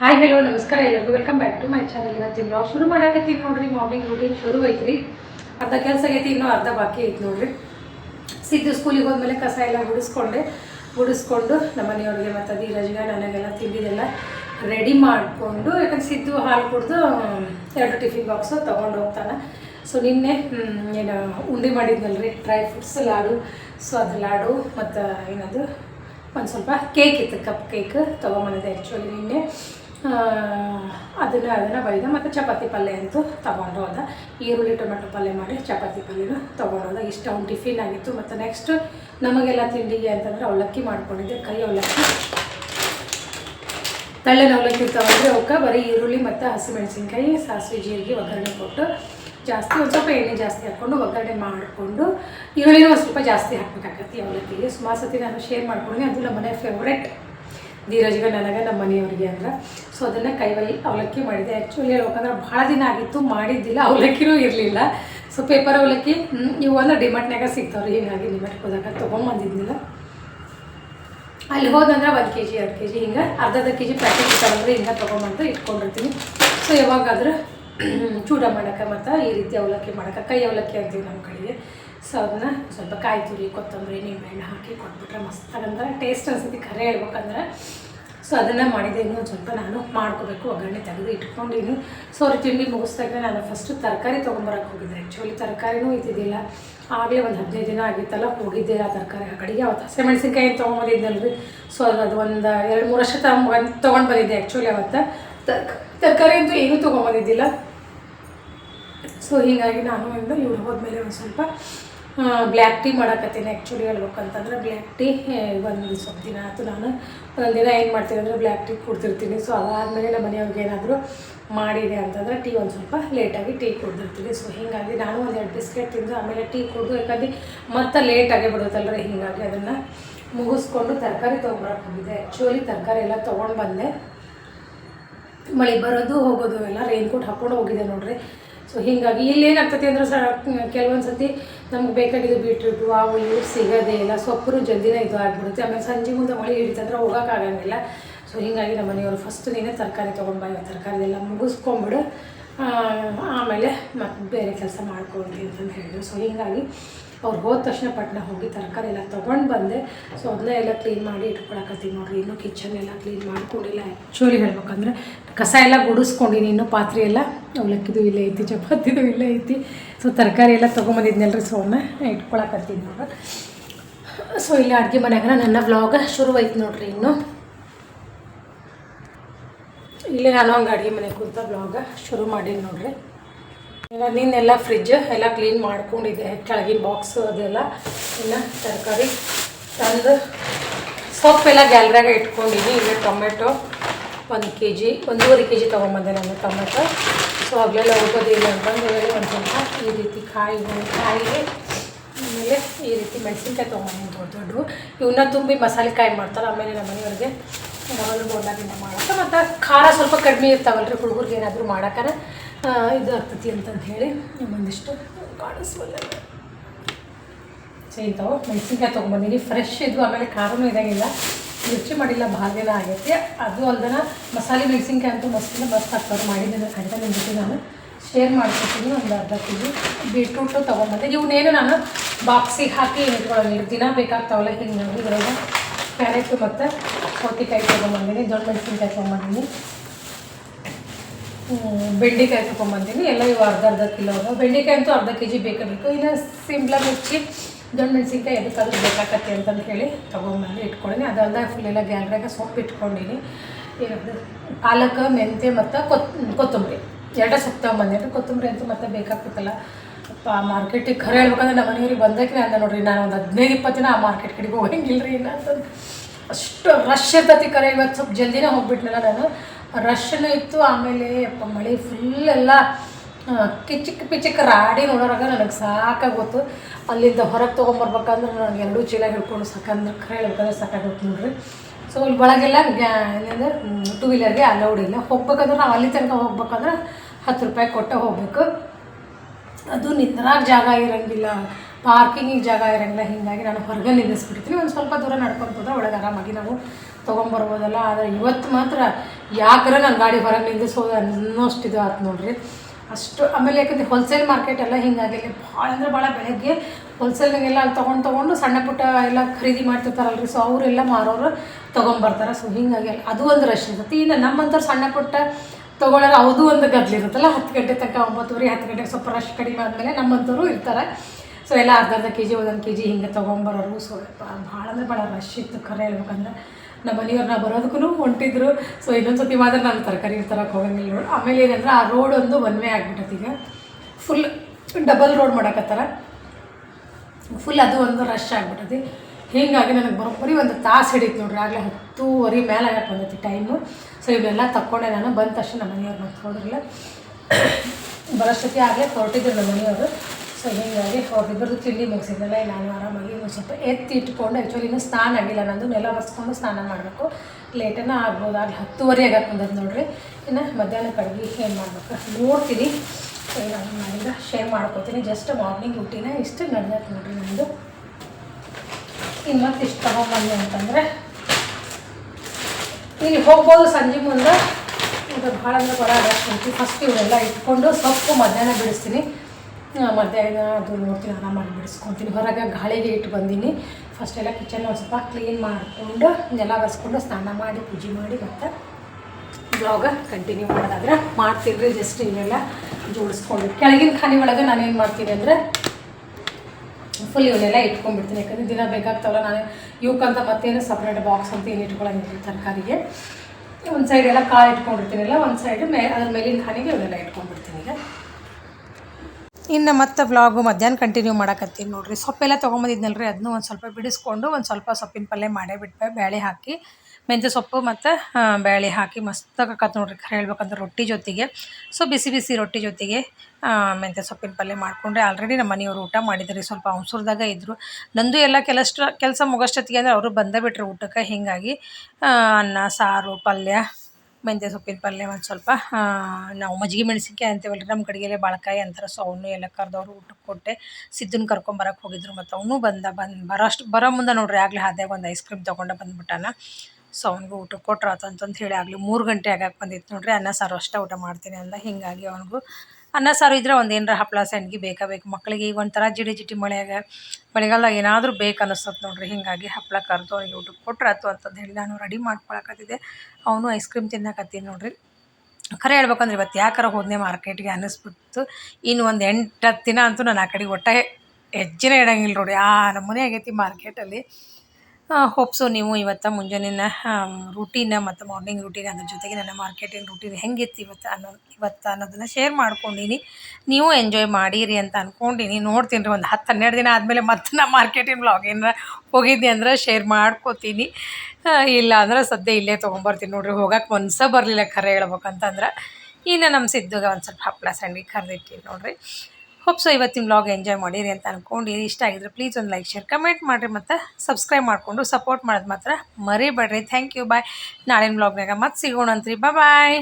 Hi hello ನಮಸ್ಕಾರ ಎಲ್ಲರಿಗೂ. Welcome back to my channel ಇವತ್ತಿನ ಬ್ಲಾಗ್ ಶುರು ಮಾಡಾಕತ್ತೀನಿ ನೋಡ್ರಿ ಮಾರ್ನಿಂಗ್ ರೂಟೀನ್ ಶುರು ಐತ್ರಿ. ಅರ್ಧ ಕೆಲಸ ಆಗೈತಿ, ಇನ್ನೂ ಅರ್ಧ ಬಾಕಿ ಐತಿ ನೋಡ್ರಿ. ಸಿದ್ದು ಸ್ಕೂಲಿಗೆ ಹೋದ್ಮೇಲೆ ಕಸ ಎಲ್ಲ ಗುಡಿಸ್ಕೊಂಡೆ. ಗುಡಿಸ್ಕೊಂಡು ನಮ್ಮ ಮನೆಯವ್ರಿಗೆ ಮತ್ತು ಧೀರಜ್ಗೆ, ನನಗೆಲ್ಲ ತಿಂಡಿದೆಲ್ಲ ರೆಡಿ ಮಾಡಿಕೊಂಡು, ಯಾಕಂದ್ರೆ ಸಿದ್ದು ಹಾಲು ಕುಡಿದು ಎರಡು ಟಿಫಿನ್ ಬಾಕ್ಸು ತೊಗೊಂಡು ಹೋಗ್ತಾನೆ. ಸೊ ನಿನ್ನೆ ಏನು, ಉಂಡೆ ಮಾಡಿದ್ನಲ್ರಿ ಡ್ರೈ ಫ್ರೂಟ್ಸ್ ಲಾಡು. ಸೊ ಅದು ಲಾಡು ಮತ್ತು ಏನದು, ಒಂದು ಸ್ವಲ್ಪ ಕೇಕ್ ಇತ್ತು ಕಪ್ ಕೇಕ್ ತೊಗೊಂಬಂದಿದ್ದೆ ಆ್ಯಕ್ಚುಲಿ ನಿನ್ನೆ. ಅದನ್ನು ಅದನ್ನು ಬೈದ ಮತ್ತು ಚಪಾತಿ ಪಲ್ಯ ಅಂತೂ ತೊಗೊಂಡು ಹೋದ. ಈರುಳ್ಳಿ, ಟೊಮೆಟೊ ಪಲ್ಯ ಮಾಡಿ ಚಪಾತಿ ಪಲ್ಯನೂ ತೊಗೊಂಡು ಹೋದ. ಇಷ್ಟು ಅವ್ನು ಟಿಫಿನ್ ಆಗಿತ್ತು. ಮತ್ತು ನೆಕ್ಸ್ಟ್ ನಮಗೆಲ್ಲ ತಿಂಡಿಗೆ ಅಂತಂದ್ರೆ ಅವಲಕ್ಕಿ ಮಾಡ್ಕೊಂಡಿದ್ದೆ. ಕೈ ಅವಲಕ್ಕಿ. ತಳ್ಳಿನ ಅವಲಕ್ಕಿ ತೊಗೊಂಡ್ರೆ ಅವಕ್ಕೆ ಬರೀ ಈರುಳ್ಳಿ ಮತ್ತು ಹಸಿಮೆಣಸಿನ್ಕಾಯಿ, ಸಾಸಿವೆ, ಜೀರಿಗೆ, ಒಗ್ಗರಣೆ ಕೊಟ್ಟು ಜಾಸ್ತಿ ಒಂದು ಸ್ವಲ್ಪ ಎಣ್ಣೆ ಜಾಸ್ತಿ ಹಾಕ್ಕೊಂಡು ಒಗ್ಗರಣೆ ಮಾಡಿಕೊಂಡು ಈರುಳ್ಳಿನೂ ಒಂದು ಸ್ವಲ್ಪ ಜಾಸ್ತಿ ಹಾಕ್ಬೇಕಾಗತ್ತೆ ಅವಲಕ್ಕಿಗೆ. ಸುಮಾರು ಸತಿ ನಾನು ಶೇರ್ ಮಾಡ್ಕೊಂಡು ಅದು ನಮ್ಮ ಮನೆ ಫೇವ್ರೆಟ್ ಧೀರಜ್ಗೆ ನನಗೆ ನಮ್ಮ ಮನೆಯವ್ರಿಗೆ ಅಂದ್ರೆ. ಸೊ ಅದನ್ನು ಕೈವಲ್ಲಿ ಅವಲಕ್ಕಿ ಮಾಡಿದೆ. ಆ್ಯಕ್ಚುಲಿ ಹೇಳ್ಬೇಕಂದ್ರೆ ಭಾಳ ದಿನ ಆಗಿತ್ತು, ಮಾಡಿದ್ದಿಲ್ಲ, ಅವಲಕ್ಕಿನೂ ಇರಲಿಲ್ಲ. ಸೊ ಪೇಪರ್ ಅವಲಕ್ಕಿ ಇವು ಅಂದ್ರೆ ಡಿಮಾರ್ಟ್ನಾಗ ಸಿಗ್ತಾವ್ರಿ. ಹೀಗಾಗಿ ಡಿಮಾರ್ಟ್ಗೆ ಹೋದಾಗ ತೊಗೊಂಬಂದಿದ್ದಿಲ್ಲ ಅಲ್ಲಿ ಹೋದಂದ್ರೆ ಒಂದು ಕೆ ಜಿ ಎರಡು ಕೆ ಜಿ ಹಿಂಗೆ ಅರ್ಧದ ಕೆ ಜಿ ಪ್ಯಾಕೆಟ್ ಇರ್ತಾವಂದ್ರೆ ಹಿಂಗೆ ತೊಗೊಂಬಂದು ಇಟ್ಕೊಂಡಿರ್ತೀನಿ. ಸೊ ಯಾವಾಗಾದ್ರೆ ಚೂಡ ಮಾಡೋಕೆ ಮತ್ತು ಈ ರೀತಿ ಅವಲಕ್ಕಿ ಮಾಡೋಕೆ ಕೈ ಅವಲಕ್ಕಿ ಅಂತೀವಿ ನಮ್ಮ ಕಡೆಗೆ. ಸೊ ಅದನ್ನ ಸ್ವಲ್ಪ ಕಾಯಿ ತುರಿ, ಕೊತ್ತಂಬರಿ, ನಿಂಬೆಹಣ್ಣು ಹಾಕಿ ಕೊಟ್ಬಿಟ್ರೆ ಮಸ್ತಾಗಂದ್ರೆ ಟೇಸ್ಟ್ ಅನ್ಸುತ್ತೆ ಖರೆ ಹೇಳ್ಬೇಕಂದ್ರೆ. ಸೊ ಅದನ್ನು ಮಾಡಿದೆ ಇನ್ನೊಂದು ಸ್ವಲ್ಪ ನಾನು ಮಾಡ್ಕೋಬೇಕು, ಒಗ್ಗರಣೆ ತೆಗೆದು ಇಟ್ಕೊಂಡಿದ್ದೀನಿ ಸೊ ಅವ್ರ ತಿಂಡಿ ಮುಗಿಸ್ದಾಗ ನಾನು ಫಸ್ಟು ತರಕಾರಿ ತೊಗೊಂಬರಕ್ಕೆ ಹೋಗಿದ್ದೆ. ಆ್ಯಕ್ಚುಲಿ ತರಕಾರಿನೂ ಇದ್ದಿದ್ದಿಲ್ಲ. ಆಗಲೇ ಒಂದು ಹದಿನೈದು ದಿನ ಆಗಿತ್ತಲ್ಲ, ಹೋಗಿದ್ದೆ ಆ ತರಕಾರಿ. ಆ ಕಡೆಗೆ ಅವತ್ತು ಹಸಿಮೆಣಸಿನ್ಕಾಯಿ ತೊಗೊಂಬಂದಿದ್ದಲ್ರಿ ಸೊ ಅದು ಒಂದು ಎರಡು, ಮೂರು ವರ್ಷ ತಗೊಂಡ್ ತೊಗೊಂಡು ಬಂದಿದ್ದೆ ಆ್ಯಕ್ಚುಲಿ ಅವತ್ತು. ತರ್ಕ ತರಕಾರಿ ಅಂತೂ ಏನೂ ತೊಗೊಂಬಂದಿದ್ದಿಲ್ಲ. ಸೊ ಹೀಗಾಗಿ ನಾನು ಇವ್ರು ಹೋದ್ಮೇಲೆ ಒಂದು ಸ್ವಲ್ಪ ಬ್ಲ್ಯಾಕ್ ಟೀ ಮಾಡಾಕತ್ತೀನಿ ಆ್ಯಕ್ಚುಲಿ ಹೇಳ್ಬೇಕಂತಂದ್ರೆ ಬ್ಲ್ಯಾಕ್ ಟೀ ಒಂದು ಸ್ವಲ್ಪ ದಿನ ಆಯಿತು ನಾನು. ಒಂದು ದಿನ ಏನು ಮಾಡ್ತೀನಿ ಅಂದರೆ ಬ್ಲ್ಯಾಕ್ ಟೀ ಕುಡ್ತಿರ್ತೀನಿ ಸೊ ಅದಾದಮೇಲೆ ನಮ್ಮ ಮನೆಯವ್ರಿಗೆ ಏನಾದರೂ ಮಾಡಿದೆ ಅಂತಂದರೆ ಟೀ ಒಂದು ಸ್ವಲ್ಪ ಲೇಟಾಗಿ ಟೀ ಕುಡ್ದಿರ್ತೀನಿ. ಸೊ ಹೀಗಾಗಿ ನಾನು ಒಂದು ಎರಡು ಬಿಸ್ಕೆಟ್ ತಿಂದು ಆಮೇಲೆ ಟೀ ಕುಡಿದು ಯಾಕಂದ್ರೆ ಮತ್ತೆ ಲೇಟಾಗಿ ರೀ ಹೀಗಾಗಿ ಅದನ್ನು ಮುಗಿಸ್ಕೊಂಡು ತರಕಾರಿ ತೊಗೊಂಬರಕ್ಕೆ ಹೋಗಿದ್ದೆ. ಆ್ಯಕ್ಚುಲಿ ತರಕಾರಿ ಎಲ್ಲ ತೊಗೊಂಡು ಬಂದೆ. ಮಳೆ ಬರೋದು ಹೋಗೋದು ಎಲ್ಲ ರೈನ್ಕೋಟ್ ಹಾಕ್ಕೊಂಡು ಹೋಗಿದೆ ನೋಡ್ರಿ. ಸೊ ಹೀಗಾಗಿ ಇಲ್ಲಿ ಏನಾಗ್ತೈತಿ ಅಂದ್ರೆ ಸ ಕೆಲವೊಂದು ಸತಿ ನಮ್ಗೆ ಬೇಕಾಗಿದ್ದು ಬೀಟ್ರೂಟು ಅವು ಇವು ಸಿಗೋದೇ ಇಲ್ಲ. ಸೊಪ್ಪರು ಜಲ್ದಿನೇ ಇದು ಆಗ್ಬಿಡುತ್ತೆ. ಆಮೇಲೆ ಸಂಜೆ ಮುಂದೆ ಮಳೆ ಹಿಡಿತಂದ್ರೆ ಹೋಗೋಕ್ಕಾಗಂಗಿಲ್ಲ ಸೊ ಹೀಗಾಗಿ ನಮ್ಮ ಮನೆಯವರು ಫಸ್ಟ್ ನೀನೇ ತರಕಾರಿ ತೊಗೊಂಡ್ಬಾ ತರಕಾರಿದೆಲ್ಲ ತರಕಾರಿ ಎಲ್ಲ ಮುಗಿಸ್ಕೊಂಬಿಡು. ಆ, ಆಮೇಲೆ ಮತ್ತೆ ಬೇರೆ ಕೆಲಸ ಮಾಡ್ಕೊಳ್ತೀನಿ ಅಂತಂದು ಹೇಳಿದ್ರು. ಸೊ ಹೀಗಾಗಿ ಅವ್ರು ಹೋದ ತಕ್ಷಣ ಪಟ್ನ ಹೋಗಿ ತರಕಾರಿ ಎಲ್ಲ ತೊಗೊಂಡು ಬಂದೆ. ಸೊ ಅದನ್ನ ಎಲ್ಲ ಕ್ಲೀನ್ ಮಾಡಿ ಇಟ್ಕೊಳಕತ್ತೀನಿ ನೋಡ್ರಿ. ಇನ್ನೂ ಕಿಚನ್ ಎಲ್ಲ ಕ್ಲೀನ್ ಮಾಡ್ಕೊಂಡಿಲ್ಲ ಆ್ಯಕ್ಚುಲಿ ಹೇಳ್ಬೇಕಂದ್ರೆ. ಕಸ ಎಲ್ಲ ಗುಡಿಸ್ಕೊಂಡಿನಿ, ಇನ್ನೂ ಪಾತ್ರೆ ಎಲ್ಲ ಅವಲಕ್ಕಿದು ಇಲ್ಲೇ ಐತಿ, ಚಪಾತಿದು ಇಲ್ಲೇ ಐತಿ. ಸೊ ತರಕಾರಿ ಎಲ್ಲ ತೊಗೊಂಬಂದಿದ್ನಲ್ರಿ ಸೊ ಅವನ್ನ ಇಟ್ಕೊಳಕತ್ತೀನಿ ನೋಡ್ರಿ. ಸೊ ಇಲ್ಲಿ ಅಡುಗೆ ಮನೆಯಾಗ ನನ್ನ ವ್ಲಾಗ ಶುರುವಾಯ್ತು ನೋಡ್ರಿ ಇನ್ನು. ಇಲ್ಲಿ ನಾನು ಹಂಗೆ ಅಡುಗೆ ಮನೆಗೆ ಕೂತ ವ್ಲಾಗ ಶುರು ಮಾಡೀನಿ ನೋಡ್ರಿ. ನಿನ್ನೆಲ್ಲ ಫ್ರಿಜ್ ಎಲ್ಲ ಕ್ಲೀನ್ ಮಾಡ್ಕೊಂಡಿದೆ ಕೆಳಗಿನ ಬಾಕ್ಸು ಅದೆಲ್ಲ. ಇನ್ನು ತರಕಾರಿ ತಂದು ಸೊಪ್ಪೆಲ್ಲ ಗ್ಯಾಲ್ರಾಗ ಇಟ್ಕೊಂಡಿದ್ದೀನಿ ಇಲ್ಲ ಟೊಮೆಟೊ ಒಂದು ಕೆ ಜಿ ಒಂದೂವರೆ ಕೆ ಜಿ ತೊಗೊಂಬಂದೆ ನಾನು ಟೊಮೆಟೊ. ಸೊ ಆಗಲೆಲ್ಲ ಹೋಗೋದಿಲ್ಲ ಅಂತಂದು ಒಂದು ಸ್ವಲ್ಪ ಈ ರೀತಿ ಕಾಯಿ ಕಾಯಿ ಆಮೇಲೆ ಈ ರೀತಿ ಮೆಣಸಿನ್ಕಾಯಿ ತೊಗೊಂಡು ದೊಡ್ಡ ದೊಡ್ಡವು ಇವನ್ನ ತುಂಬಿ ಮಸಾಲೆ ಕಾಯಿ ಮಾಡ್ತಾರೆ. ಆಮೇಲೆ ನಮ್ಮ ಮನೆಯವ್ರಿಗೆ ಡಬಲ್ ಬೋಂಡಾಗಿಂದ ಮಾಡಕ್ಕೆ ಮತ್ತು ಖಾರ ಸ್ವಲ್ಪ ಕಡಿಮೆ ಇರ್ತಾವಲ್ರಿ ಹುಡುಗರಿಗೆ ಏನಾದರೂ ಮಾಡಕ್ಕನ. ಇದು ಆಗ್ತತಿ ಅಂತಂದು ಹೇಳಿ ಒಂದಿಷ್ಟು ಕಾಣಿಸ್ವಲ್ಲ ಸೊ ಇಂಥವು ಮೆಣಸಿನ್ಕಾಯಿ ತೊಗೊಂಬಂದಿನಿ. ಫ್ರೆಶ್ ಇದು, ಆಮೇಲೆ ಖಾರನೂ ಇದಾಗಿಲ್ಲ ರುಚಿ ಮಾಡಿಲ್ಲ ಭಾಳ ದಿನ ಆಗೈತಿ. ಅದು ಅಲ್ದನ ಮಸಾಲೆ ಮೆಣಸಿನ್ಕಾಯಿ ಅಂತೂ ಮಸ್ತಿಂದ ಮಸ್ತ್ ಹಾಕ್ತಾರೆ ಮಾಡಿದ್ದೀನಿ ಖಂಡಿತ ನಿಮ್ಮ ಜೊತೆ ನಾನು ಶೇರ್ ಮಾಡ್ಕೊತೀನಿ. ಒಂದು ಅರ್ಧ ಕೆ ಜಿ ಬೀಟ್ರೂಟು ತೊಗೊಂಬಂದೆ. ಇವನ್ನೇನು ನಾನು ಬಾಕ್ಸಿಗೆ ಹಾಕಿ ಇಟ್ಕೊಳ್ಳೋಂಗಿಲ್ಲ ದಿನ ಬೇಕಾಗ್ತಾವಲ್ಲ ಹಿಂಗೆ ಇದ್ರೊಳಗೆ ಕ್ಯಾರೆಟು ಮತ್ತು ಸೌತೆಕಾಯಿ ತೊಗೊಂಬಂದಿನಿ. ದೊಡ್ಡ ಮೆಣಸಿನ್ಕಾಯಿ ತೊಗೊಂಬಂದಿನಿ. ಬೆಂಡೆಕಾಯಿ ತೊಗೊಂಬಂದಿನಿ ಎಲ್ಲ ಇವು ಅರ್ಧ ಅರ್ಧ ಕಿಲೋ ಬೆಂಡೆಕಾಯಿ ಅಂತೂ ಅರ್ಧ ಕೆ ಜಿ ಬೇಕೇ ಬೇಕು ಇನ್ನು ಸಿಂಪ್ಲ ಮಿರ್ಚಿ ದೊಡ್ಡ ಮೆಣಸಿನ್ಕಾಯಿ ಎದಕ್ಕಾದ್ರೂ ಬೇಕಾಕತ್ತೆ ಅಂತಂದು ಹೇಳಿ ತೊಗೊಂಬಂದು ಇಟ್ಕೊಂಡಿನಿ ಅದಲ್ಲ ಫುಲ್ ಎಲ್ಲ ಗ್ಯಾಲ್ರಾಗ ಸೊಪ್ಪು ಇಟ್ಕೊಂಡಿನಿ. ಪಾಲಕ್, ಮೆಂತ್ಯ ಮತ್ತು ಕೊತ್, ಕೊತ್ತಂಬರಿ. ಎರಡೇ ಸೊಪ್ಪು ತೊಗೊಂಬಂದಿನಿ ಕೊತ್ತಂಬರಿ ಅಂತೂ ಮತ್ತೆ ಬೇಕಾಗ್ತಿತ್ತಲ್ಲ ಆ ಮಾರ್ಕೆಟಿಗೆ ಖರೆ ಹೇಳ್ಬೇಕಂದ್ರೆ ನಮ್ಮ ಮನೆಯವ್ರಿಗೆ ಬಂದಕ್ಕೆ ಅಂದ ನೋಡಿರಿ, ನಾನು ಒಂದು ಹದಿನೈದು ಇಪ್ಪತ್ತು ದಿನ ಆ ಮಾರ್ಕೆಟ್ ಕಡೆಗೆ ಹೋಗಂಗಿಲ್ಲ ರೀ ಇನ್ನು ಅಂತಂದು. ಅಷ್ಟು ರಶ್ ಇರ್ತೈತಿ ಖರೆ. ಇವತ್ತು ಸ್ವಲ್ಪ ಜಲ್ದಿನೇ ಹೋಗ್ಬಿಟ್ನಲ್ಲ ನಾನು. ರಶ್ನು ಇತ್ತು, ಆಮೇಲೆ ಅಪ್ಪ ಮಳೆ ಫುಲ್ ಎಲ್ಲ ಕಿಚಿಕ್ ಪಿಚಿಕ್ ರಾಡಿ ನೋಡೋರಾಗ ನನಗೆ ಸಾಕಾಗೋತು. ಅಲ್ಲಿಂದ ಹೊರಗೆ ತೊಗೊಂಬರ್ಬೇಕಂದ್ರೆ ನನಗೆ ಎರಡೂ ಚೀಲ ಹಿಡ್ಕೊಂಡು ಸಾಕಂದ್ರೆ ಹೇಳ್ಬೇಕಂದ್ರೆ ಸಾಕಾಗೋತು ನೋಡ್ರಿ. ಸೊ ಇಲ್ಲಿ ಒಳಗೆಲ್ಲ ಏನಂದ್ರೆ ಟೂ ವೀಲರ್ಗೆ ಅಲೌಡ್ ಇಲ್ಲ. ಹೋಗ್ಬೇಕಂದ್ರೆ ನಾವು ಅಲ್ಲಿ ತನಕ ಹೋಗ್ಬೇಕಂದ್ರೆ ಹತ್ತು ರೂಪಾಯಿ ಕೊಟ್ಟು ಹೋಗ್ಬೇಕು. ಅದು ನಿಂದ್ರಾಗ ಜಾಗ ಇರಂಗಿಲ್ಲ ಪಾರ್ಕಿಂಗಿಗೆ ಜಾಗ ಇರಂಗಿಲ್ಲ, ಹೀಗಾಗಿ ನಾನು ಹೊರಗೆ ನಿಲ್ಲಿಸ್ಬಿಡ್ತೀನಿ ಒಂದು ಸ್ವಲ್ಪ ದೂರ ನಡ್ಕೊಂಡು ಹೋದ್ರೆ ಒಳಗೆ ಆರಾಮಾಗಿ ನಾವು ತೊಗೊಂಬರ್ಬೋದಲ್ಲ. ಆದರೆ ಇವತ್ತು ಮಾತ್ರ ಯಾಕರ ನನ್ನ ಗಾಡಿ ಹೊರಗೆ ನಿಲ್ಲಿಸೋದು ಇದು ಆಯ್ತು ನೋಡ್ರಿ. ಅಷ್ಟು ಆಮೇಲೆ ಯಾಕಂದ್ರೆ ಹೋಲ್ಸೇಲ್ ಮಾರ್ಕೆಟ್ ಎಲ್ಲ ಹಿಂಗಾಗಿ ಇಲ್ಲಿ ಭಾಳ ಅಂದ್ರೆ ಭಾಳ ಬೆಳಗ್ಗೆ ಹೋಲ್ಸೇಲ್ನಾಗೆಲ್ಲ ಅಲ್ಲಿ ತೊಗೊಂಡು ತೊಗೊಂಡು ಸಣ್ಣ ಪುಟ್ಟ ಎಲ್ಲ ಖರೀದಿ ಮಾಡ್ತಿರ್ತಾರಲ್ರಿ. ಸೊ ಅವರೆಲ್ಲ ಮಾರೋರು ತೊಗೊಂಬರ್ತಾರೆ. ಸೊ ಹಿಂಗಾಗಿ ಅದು ಒಂದು ರಶ್ ಇರುತ್ತೆ. ಇನ್ನು ನಮ್ಮಂಥವ್ರು ಸಣ್ಣ ಪುಟ್ಟ ತೊಗೊಳ್ಳೋರು ಅದು ಒಂದು ಗದ್ಲಿರುತ್ತಲ್ಲ ಹತ್ತು ಗಂಟೆ ತನಕ ಒಂಬತ್ತುವರೆ, ಹತ್ತು ಗಂಟೆಗೆ ಸ್ವಲ್ಪ ರಶ್ ಕಡಿಮೆ ಆದಮೇಲೆ ನಮ್ಮಂಥವ್ರು ಇರ್ತಾರೆ. ಸೊ ಎಲ್ಲ ಅರ್ಧ ಅರ್ಧ ಕೆ ಜಿ ಒಂದೊಂದು ಕೆ ಜಿ ಹಿಂಗೆ ತೊಗೊಂಬರೋರು ಸೊ ಭಾಳ ಅಂದ್ರೆ ಭಾಳ ರಶ್ ಇತ್ತು ಖರೆ ಹೇಳ್ಬೇಕಂದ್ರೆ. ನಮ್ಮ ಮನೆಯವ್ರನ್ನ ಬರೋದಕ್ಕೂ ಹೊಂಟಿದ್ರು. ಸೊ ಇನ್ನೊಂದ್ಸತಿ ಮಾತ್ರ ನಾನು ತರಕಾರಿ ತರಕ್ಕೆ ಹೋಗಂಗಿಲ್ಲ ನೋಡಿ. ಆಮೇಲೆ ಏನಂದ್ರೆ ಆ ರೋಡ್ ಒಂದು ಒನ್ ವೇ ಈಗ. ಫುಲ್ ಡಬಲ್ ರೋಡ್ ಮಾಡಕತ್ತಾರ. ಫುಲ್ ಅದು ಒಂದು ರಶ್ ಆಗ್ಬಿಟ್ಟೈತಿ ಹೀಗಾಗಿ ನನಗೆ ಬರೋಬ್ಬರಿ ಒಂದು ತಾಸು ಹಿಡಿತು ನೋಡ್ರಿ. ಆಗಲೇ ಹತ್ತೂವರೆ ಮೇಲೆ ಆಗಕ್ಕೆ ಬಂದೈತಿ ಟೈಮು ಸೊ ಇವನ್ನೆಲ್ಲ ತಕ್ಕೊಂಡೆ ನಾನು. ಬಂದ ತಕ್ಷಣ ನಮ್ಮ ಮನೆಯವ್ರು ಮತ್ತೆ ಬರೋಷ್ಟೊತ್ತಿ ಆಗಲೇ ಹೊರಟಿದ್ರು ನಮ್ಮ ಮನೆಯವರು. ಸೊ ಹೀಗಾಗಿ ಅವ್ರಿಬ್ಬರದು ತಿಂಡಿ ಮುಗಿಸಿದ್ನಲ್ಲ ನಾನು ಆರಾಮಾಗಿ ಒಂದು ಸ್ವಲ್ಪ ಎತ್ತಿ ಇಟ್ಕೊಂಡು ಆ್ಯಕ್ಚುಲಿ ಇನ್ನೂ ಸ್ನಾನ ಆಗಿಲ್ಲ. ನಂದು ನೆಲ ಒರೆಸ್ಕೊಂಡು ಸ್ನಾನ ಮಾಡಬೇಕು. ಲೇಟನ ಆಗ್ಬೋದು. ಆಗಲಿ ಹತ್ತುವರೆ ಆಗಕ್ಕೆ ಬಂದದ್ದು ನೋಡ್ರಿ. ಇನ್ನು ಮಧ್ಯಾಹ್ನಕ್ಕೆ ಅಡುಗೆ ಏನು ಮಾಡ್ಬೇಕು. ನೋಡ್ತೀನಿ. ಏನಾದರೂ ಮಾಡಿದ್ರೆ ಶೇರ್ ಮಾಡ್ಕೊತೀನಿ. ಜಸ್ಟ್ ಮಾರ್ನಿಂಗ್ ಊಟಿನ ಇಷ್ಟು ನಡೆದೈತೆ ನೋಡ್ರಿ ನಮ್ಮದು ಇನ್ನು ಮತ್ತೆ ಇಷ್ಟು ತೊಗೊಂಬಂದೆ ಅಂತಂದರೆ, ಇಲ್ಲಿ ಹೋಗ್ಬೋದು ಸಂಜೆ ಮುಂದೆ. ಇದು ಭಾಳ ಅಂದರೆ ಭಾಳ ಫಸ್ಟ್ ಇವರೆಲ್ಲ ಇಟ್ಕೊಂಡು ಸೊಪ್ಪು ಮಧ್ಯಾಹ್ನ ಬಿಡಿಸ್ತೀನಿ. ಮಧ್ಯಾಹ್ನ ಅದು ನೋಡ್ತೀನಿ, ಆರಾಮಾಗಿ ಬಿಡಿಸ್ಕೊತೀನಿ. ಹೊರಗೆ ಗಾಳಿಗೆ ಇಟ್ಟು ಬಂದೀನಿ. ಫಸ್ಟ್ ಎಲ್ಲ ಕಿಚನ್ ಒಂದು ಸ್ವಲ್ಪ ಕ್ಲೀನ್ ಮಾಡಿಕೊಂಡು, ನೆಲ ಒರೆಸ್ಕೊಂಡು ಸ್ನಾನ ಮಾಡಿ, ಪೂಜೆ ಮಾಡಿ ಮತ್ತೆ ಬ್ಲಾಗ ಕಂಟಿನ್ಯೂ ಮಾಡೋದಾದ್ರೆ ಮಾಡ್ತಿರ್ರಿ ಜಸ್ಟ್ ಇವೆಲ್ಲ ಜೋಡಿಸ್ಕೊಂಡು. ಕೆಳಗಿನ ಖಾಲಿ ಒಳಗೆ ನಾನು ಏನು ಮಾಡ್ತೀನಿ ಅಂದರೆ ಫುಲ್ ಇವನ್ನೆಲ್ಲ ಇಟ್ಕೊಂಡ್ಬಿಡ್ತೀನಿ. ಯಾಕಂದರೆ ದಿನ ಬೇಕಾಗ್ತಾವಲ್ಲ, ನಾನು ಇವಕ್ಕಂತ ಮತ್ತೇನು ಸಪ್ರೇಟ್ ಬಾಕ್ಸ್ ಅಂತ ಏನು ಇಟ್ಕೊಳ್ಳೋಂಗಿಲ್ಲ ತರಕಾರಿಗೆ. ಒಂದು ಸೈಡ್ ಎಲ್ಲ ಕಾಳು ಇಟ್ಕೊಂಡಿರ್ತೀನಲ್ಲ, ಒಂದು ಸೈಡ್ ಮೇ, ಅದ್ರ ಮೇಲಿನ ಖಾನಿಗೆ ಇವನ್ನೆಲ್ಲ ಇಟ್ಕೊಂಡ್ಬಿಡ್ತೀನಿ ಈಗ. ಇನ್ನು ಮತ್ತೆ ವ್ಲಾಗು ಮಧ್ಯಾಹ್ನ ಕಂಟಿನ್ಯೂ ಮಾಡಕತ್ತೀನಿ ನೋಡಿರಿ. ಸೊಪ್ಪೆಲ್ಲ ತೊಗೊಂಬಂದಿದ್ನಲ್ರಿ ಅದನ್ನು ಒಂದು ಸ್ವಲ್ಪ ಬಿಡಿಸ್ಕೊಂಡು ಒಂದು ಸ್ವಲ್ಪ ಸೊಪ್ಪಿನ ಪಲ್ಯ ಮಾಡೇ ಬಿಟ್ಟೆ ಬೇಳೆ ಹಾಕಿ. ಮೆಂತ್ಯ ಸೊಪ್ಪು ಮತ್ತು ಬೇಳೆ ಹಾಕಿ ಮಸ್ತಾಗತ್ತೆ ನೋಡಿರಿ. ಖರೆ ಹೇಳ್ಬೇಕಂದ್ರೆ ರೊಟ್ಟಿ ಜೊತೆಗೆ. ಸೊ ಬಿಸಿ ಬಿಸಿ ರೊಟ್ಟಿ ಜೊತೆಗೆ ಮೆಂತ್ಯ ಸೊಪ್ಪಿನ ಪಲ್ಯ ಮಾಡಿಕೊಂಡ್ರೆ ಆಲ್ರೆಡಿ ನಮ್ಮ ಮನೆಯವರು ಊಟ ಮಾಡಿದ್ರಿ ಸ್ವಲ್ಪ ಅಂಸೂರ್ದಾಗ ಇದ್ದರು ನಂದು ಎಲ್ಲ ಕೆಲಸ ಕೆಲಸ ಮುಗೋಷ್ಟೊತ್ತಿಗೆ ಅಂದರೆ ಅವರು ಬಂದೇ ಬಿಟ್ರು ಊಟಕ್ಕೆ. ಹೀಗಾಗಿ ಅನ್ನ, ಸಾರು, ಪಲ್ಯ ಮೆಂತ್ಯ ಸೊಪ್ಪಿನ ಪಲ್ಯ ಒಂದು ಸ್ವಲ್ಪ. ನಾವು ಮಜ್ಜಿಗೆ ಮೆಣಸಿನ್ಕಾಯಿ ಅಂತೀವಲ್ರಿ ನಮ್ಮ ಕಡೆಗೆಲ್ಲ ಬಾಳಕಾಯಿ ಅಂತಾರೆ. ಸೊ ಅವನು ಎಲ್ಲ ಕರೆದವ್ರು ಊಟಕ್ಕೆ ಕೊಟ್ಟೆ. ಸಿದ್ಧನ ಕರ್ಕೊಂಬರಕ್ಕೆ ಹೋಗಿದ್ರು ಮತ್ತು ಅವನು ಬಂದ, ಬಂದು ಬರೋಷ್ಟು, ಬರೋ ಮುಂದೆ ನೋಡ್ರಿ ಆಗಲೇ ಹಾದ್ಯಾಗ ಒಂದು ಐಸ್ ಕ್ರೀಮ್ ತೊಗೊಂಡು ಬಂದುಬಿಟ್ಟಾನ. ಸೊ ಅವ್ನಿಗೂ ಊಟಕ್ಕೆ ಕೊಟ್ರ ಅಂತಂತ ಹೇಳಿ ಆಗಲಿ ಮೂರು ಗಂಟೆ ಆಗಕ್ಕೆ ಬಂದಿತ್ತು ನೋಡ್ರಿ. ಅನ್ನ ಸಾರು ಅಷ್ಟೇ ಊಟ ಮಾಡ್ತೀನಿ ಅಂದ. ಹೀಗಾಗಿ ಅವನಿಗೂ ಅನ್ನ ಸಾರು ಇದ್ರೆ ಒಂದು ಏನರ ಹಪ್ಪಳ ಸಂಡ್ಗಿ ಬೇಕಾ ಬೇಕು. ಮಕ್ಕಳಿಗೆ ಈಗ ಒಂಥರ ಜಿಡಿ ಜಿಟಿ ಮಳೆಯಾಗ, ಮಳೆಗಾಲ್ದಾಗ ಏನಾದರೂ ಬೇಕು ಅನ್ನಿಸ್ತದೆ ನೋಡ್ರಿ. ಹೀಗಾಗಿ ಹಪ್ಪಳ ಕರೆದು ಅವನಿಗೆ ಊಟಕ್ಕೆ ಕೊಟ್ರೆ ಆತು ಅಂತಂದು ಹೇಳಿ ನಾನು ರೆಡಿ ಮಾಡ್ಕೊಳಕತ್ತಿದ್ದೆ. ಅವನು ಐಸ್ ಕ್ರೀಮ್ ತಿನ್ನಕತ್ತೀನಿ ನೋಡ್ರಿ. ಖರೆ ಹೇಳ್ಬೇಕಂದ್ರೆ ಇವತ್ತು ಯಾಕಾರ ಹೋದ್ನೆ ಮಾರ್ಕೆಟ್ಗೆ ಅನ್ನಿಸ್ಬಿಟ್ಟು ಇನ್ನು ಒಂದು ಎಂಟು ಹತ್ತು ದಿನ ಅಂತೂ ನಾನು ಆ ಕಡೆಗೆ ಒಟ್ಟ ಹೆಜ್ಜೆನೇ ಇಡಂಗಿಲ್ಲ ನೋಡಿ ಆ ನಮ್ಮನೆ ಆಗೈತಿ ಮಾರ್ಕೆಟಲ್ಲಿ ಹೋಪ್ಸು ನೀವು ಇವತ್ತು ಮುಂಜಾನೆನ ರೂಟೀನ ಮತ್ತು ಮಾರ್ನಿಂಗ್ ರೂಟೀನ್ ಅದ್ರ ಜೊತೆಗೆ ನನ್ನ ಮಾರ್ಕೆಟಿಂಗ್ ರೂಟೀನ್ ಹೆಂಗಿತ್ತು ಇವತ್ತು ಅನ್ನೋ, ಇವತ್ತು ಅನ್ನೋದನ್ನು ಶೇರ್ ಮಾಡ್ಕೊಂಡೀನಿ. ನೀವು ಎಂಜಾಯ್ ಮಾಡೀರಿ ಅಂತ ಅಂದ್ಕೊಂಡೀನಿ ನೋಡ್ತೀನಿ ರೀ ಒಂದು ಹತ್ತು ಹನ್ನೆರಡು ದಿನ ಆದಮೇಲೆ ಮತ್ತೆ ನಾ ಮಾರ್ಕೆಟಿಂಗ್ ಬ್ಲಾಗ್ ಏನಾರ ಹೋಗಿದ್ದೆ ಅಂದ್ರೆ ಶೇರ್ ಮಾಡ್ಕೋತೀನಿ. ಇಲ್ಲ ಅಂದ್ರೆ ಸದ್ಯ ಇಲ್ಲೇ ತೊಗೊಂಬರ್ತೀನಿ ನೋಡಿರಿ. ಹೋಗಕ್ಕೆ ಮನ್ಸ ಬರಲಿಲ್ಲ ಖರೆ ಹೇಳ್ಬೇಕಂತಂದ್ರೆ. ಇನ್ನು ನಮ್ಮ ಸಿದ್ದುಗೆ ಒಂದು ಸ್ವಲ್ಪ ಹಪ್ಪಳ ಸಂಡಿಗೆ ಕರೆದಿಟ್ಟಿನಿ ನೋಡ್ರಿ. ಹೋಪ್ಸೋ ಇವತ್ತಿನ ಬ್ಲಾಗ್ ಎಂಜಾಯ್ ಮಾಡಿರಿ ಅಂತ ಅಂದ್ಕೊಂಡಿರಿ ಇಷ್ಟ ಆಗಿದ್ರೆ ಪ್ಲೀಸ್ ಒಂದು ಲೈಕ್ ಶೇರ್ ಕಮೆಂಟ್ ಮಾಡಿರಿ ಮತ್ತು ಸಬ್ಸ್ಕ್ರೈಬ್ ಮಾಡಿಕೊಂಡು ಸಪೋರ್ಟ್ ಮಾಡೋದು ಮಾತ್ರ ಮರಿಬೇಡ್ರಿ. ಥ್ಯಾಂಕ್ ಯು ಬಾಯ್ ನಾಳಿನ ಬ್ಲಾಗ್ನಾಗ ಮತ್ತೆ ಸಿಗೋಣಂತ್ರಿ. ಬಾಯ್